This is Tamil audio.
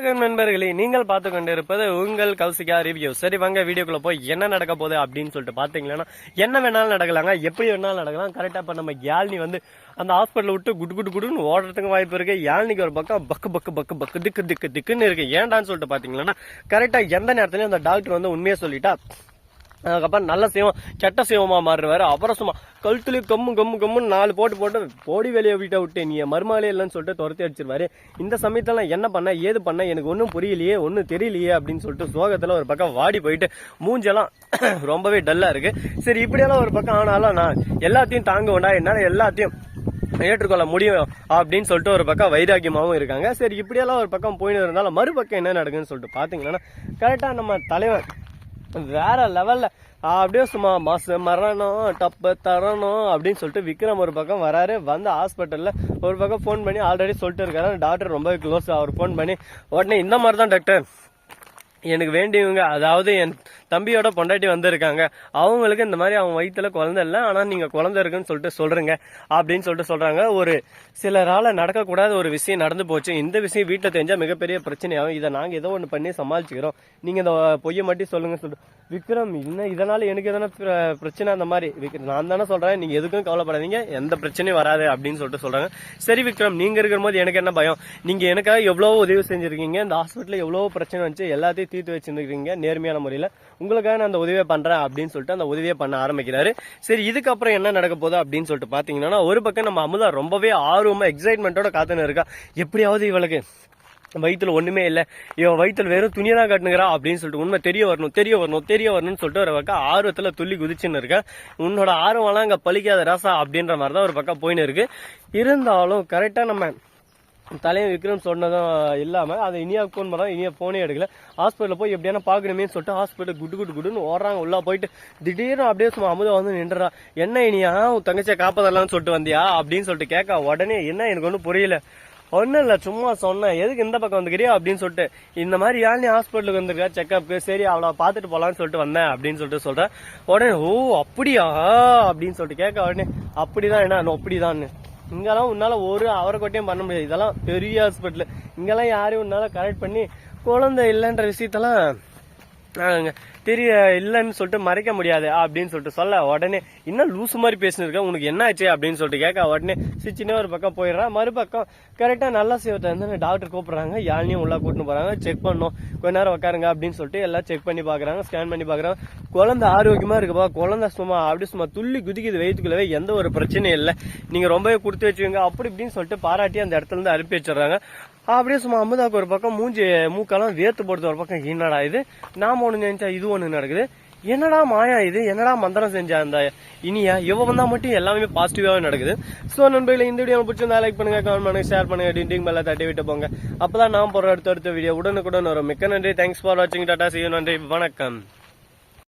வணக்கம் நண்பர்களே. நீங்கள் பார்த்து கொண்டிருப்பது உங்கள் கௌசிகா ரிவ்யூ சரி வாங்க வீடியோக்குள்ள போய் என்ன நடக்க போகுது அப்படின்னு சொல்லிட்டு பார்த்தீங்கன்னா என்ன வேணாலும் நடக்கலாங்க எப்படி வேணாலும் நடக்கலாம். கரெக்டாக இப்போ நம்ம யாழ்னி வந்து அந்த ஹாஸ்பிட்டல் விட்டு குடு குடு குடுன்னு ஓடுறதுக்கு வாய்ப்பு இருக்கு. யாழ்னிக்கு ஒரு பக்கம் பக்கு பக்கு பக்கு பக்கு திக்கு திக்கு திக்குன்னு இருக்கு. ஏன்டான்னு சொல்லிட்டு பார்த்தீங்கன்னா கரெக்டாக எந்த நேரத்துலையும் அந்த டாக்டர் வந்து உண்மையை சொல்லிட்டா அதுக்கப்புறம் நல்ல சிவம் கெட்ட சிவமாக மாறுவார் அப்புறம் சும்மா கழுத்துலயும் கம்மு கம்மு கம்முன்னு நாலு போட்டு போட்டு போடி வெளியே வீட்டை விட்டு நீ மருமாலே இல்லைன்னு சொல்லிட்டு துரத்தி அடிச்சிருவாரு. இந்த சமயத்தெல்லாம் என்ன பண்ண ஏது பண்ண எனக்கு ஒன்றும் புரியலையே ஒன்றும் தெரியலையே அப்படின்னு சொல்லிட்டு சோகத்தில் ஒரு பக்கம் வாடி போயிட்டு மூஞ்செல்லாம் ரொம்பவே டல்லாக இருக்குது சரி இப்படியெல்லாம் ஒரு பக்கம் ஆனாலும் நான் எல்லாத்தையும் தாங்க வேண்டாம் என்னால எல்லாத்தையும் ஏற்றுக்கொள்ள முடியும் அப்படின்னு சொல்லிட்டு ஒரு பக்கம் வைராக்கியமாகவும் இருக்காங்க. சரி இப்படியெல்லாம் ஒரு பக்கம் போயின்னு இருந்தாலும் மறுபக்கம் என்ன நடக்குதுன்னு சொல்லிட்டு பார்த்தீங்கன்னா கரெக்டாக நம்ம தலைவர் வேற லெவல்ல அப்படியே சும்மா மாசு மரணம் டப்பு தரணும் அப்படின்னு சொல்லிட்டு விக்ரம் ஒரு பக்கம் வராரு. வந்து ஹாஸ்பிட்டல்ல ஒரு பக்கம் ஃபோன் பண்ணி ஆல்ரெடி சொல்லிட்டு இருக்காரு. டாக்டர் ரொம்ப க்ளோஸ் அவர் ஃபோன் பண்ணி உடனே இந்த மாதிரி தான் டாக்டர் எனக்கு வேண்டியவங்க அதாவது என் தம்பியோட பொண்டாட்டி வந்திருக்காங்க. அவங்களுக்கு இந்த மாதிரி அவங்க வயிற்றுல குழந்தை இல்லை ஆனால் நீங்கள் குழந்தை இருக்குன்னு சொல்லிட்டு சொல்கிறீங்க அப்படின்னு சொல்லிட்டு சொல்கிறாங்க ஒரு சிலரால் நடக்கக்கூடாத ஒரு விஷயம் நடந்து போச்சு. இந்த விஷயம் வீட்டில் தெரிஞ்சால் மிகப்பெரிய பிரச்சனையாகும். இதை நாங்கள் ஏதோ ஒன்று பண்ணி சமாளிச்சுக்கிறோம். நீங்கள் இந்த பொய்யை மட்டும் சொல்லுங்கள் சொல்லிட்டு. விக்ரம் இன்னும் இதனால் எனக்கு எதனா பிர- பிரச்சனை அந்த மாதிரி? விக்ரம் நான் தானே சொல்கிறேன் நீங்கள் எதுக்கும் கவலைப்படாதீங்க. எந்த பிரச்சனையும் வராது அப்படின்னு சொல்லிட்டு சொல்கிறாங்க சரி விக்ரம் நீங்கள் இருக்கிற போது எனக்கு என்ன பயம்? நீங்கள் எனக்காக எவ்வளோ உதவி செஞ்சிருக்கீங்க. இந்த ஹாஸ்பிட்டலில் எவ்வளோ பிரச்சனை வந்துச்சு. எல்லாத்தையும் தீர்த்து வச்சுருக்கீங்க நேர்மையான முறையில். உங்களுக்காக நான் அந்த உதவியை பண்றேன் அப்படின்னு சொல்லிட்டு அந்த உதவியை பண்ண ஆரம்பிக்கிறாரு. சரி இதுக்கப்புறம் என்ன நடக்க போகுது அப்படின்னு சொல்லிட்டு பாத்தீங்கன்னா ஒரு பக்கம் நம்ம அமுதா ரொம்பவே ஆர்வமா எக்ஸைட்மெண்ட்டோட காத்துன்னு இருக்கா. எப்படியாவது இவளுக்கு வயிற்றுல ஒண்ணுமே இல்ல. இவன் வயிற்றுல வெறும் துணியை தான் கட்டுனுங்கிறா அப்படின்னு சொல்லிட்டு உண்மை தெரிய வரணும் தெரிய வரணும் தெரிய வரணும்னு சொல்லிட்டு ஒரு பக்கம் ஆர்வத்துல துள்ளி குதிச்சுன்னு இருக்க. உன்னோட ஆர்வம்லாம் அங்கே பழிக்காத ராசா அப்படின்ற மாதிரி தான் ஒரு பக்கம் போயின்னு இருக்கு. இருந்தாலும் கரெக்டா நம்ம தலைவர் விக்ரம் சொன்னதும் இல்லாமல் அதை இனியா ஃபோன் பண்ணா இனியா ஃபோனே எடுக்கல. ஹாஸ்பிட்டலில் போய் எப்படியான பாக்கணுமே சொல்லிட்டு ஹாஸ்பிட்டல் குட்டு குட்டு குட்டுன்னு ஓடுறாங்க. உள்ளே போயிட்டு திடீர்னு அப்படியே சும்மா அமுதா வந்து நின்றுறா. என்ன இனியா உன் தங்கச்சியை காப்பாதலாம்னு சொல்லிட்டு வந்தியா? அப்படின்னு சொல்லிட்டு கேட்க. உடனே என்ன? எனக்கு ஒன்றும் புரியல. ஒன்றும் இல்லை சும்மா சொன்னேன். எதுக்கு இந்த பக்கம் வந்துக்கிறியா? அப்படின்னு சொல்லிட்டு இந்த மாதிரி யாழ்னி ஹாஸ்பிட்டலுக்கு வந்திருக்கா செக்அப்க்கு சரி அவளை பார்த்துட்டு போகலான்னு சொல்லிட்டு வந்தேன். அப்படின்னு சொல்லிட்டு சொல்கிறேன் உடனே ஓ அப்படியா? அப்படின்னு சொல்லிட்டு கேட்க உடனே அப்படிதான் என்ன? அப்படிதான்னு. இங்கெல்லாம் உன்னால ஒரு அவரைக்கொட்டையும் பண்ண முடியாது. இதெல்லாம் பெரிய ஹாஸ்பிட்டல் இங்கெல்லாம் யாரையும் உன்னால கரெக்ட் பண்ணி குழந்தை இல்லைன்ற விஷயத்தெல்லாம் தெரிய இல்லைன்னு சொல்லிட்டு மறைக்க முடியாது அப்படின்னு சொல்லிட்டு சொல்ல. உடனே இன்னும் லூசு மாதிரி பேசினிருக்கேன் உனக்கு என்ன ஆச்சு? அப்படின்னு சொல்லிட்டு கேட்க. உடனே சிச்சினே ஒரு பக்கம் போயிடுறான் மறுபக்கம் கரெக்டாக நல்லா சேவத்தை வந்து டாக்டர் கூப்பிட்றாங்க. யாழ்னியும் உள்ளே கூட்டின்னு போகிறாங்க செக் பண்ணோம் கொஞ்ச நேரம் உட்காருங்க அப்படின்னு சொல்லிட்டு எல்லாம் செக் பண்ணி பார்க்குறாங்க ஸ்கேன் பண்ணி பார்க்குறாங்க. குழந்தை ஆரோக்கியமாக இருக்குப்பா. குழந்தை சும்மா அப்படி சும்மா துள்ளி குதிக்குது. வயிற்றுக்குள்ளவே எந்த ஒரு பிரச்சனையும் இல்லை. நீங்கள் ரொம்பவே கொடுத்து வச்சுக்கோங்க. அப்படி இப்படின்னு சொல்லிட்டு பாராட்டி அந்த இடத்துல இருந்து அனுப்பி வச்சிடுறாங்க. அப்படியே சும்மா அமுதாக்கு ஒரு பக்கம் மூஞ்சி மூக்கெல்லாம் வேர்த்து போடுறது ஒரு பக்கம் என்னடா இது? நாம ஒண்ணு நினைச்சா இது ஒண்ணு நடக்குது. என்னடா மாயா இது? என்னடா மந்திரம் செஞ்சா அந்த இனியா? இவ வந்தா மட்டும் எல்லாமே பாசிட்டிவாவே நடக்குது. ஸோ நண்பர்களே இந்த வீடியோ பிடிச்சிருந்தா லைக் பண்ணுங்க கமெண்ட் பண்ணுங்க ஷேர் பண்ணுங்க டிண்டிங் மேல தட்டி விட்டு போங்க. அப்பதான் நான் போற அடுத்த அடுத்த வீடியோ உடனுக்குடன் வரும். மிக்க நன்றி. தேங்க்ஸ் ஃபார் வாட்சிங் டாடா see நன்றி. வணக்கம்.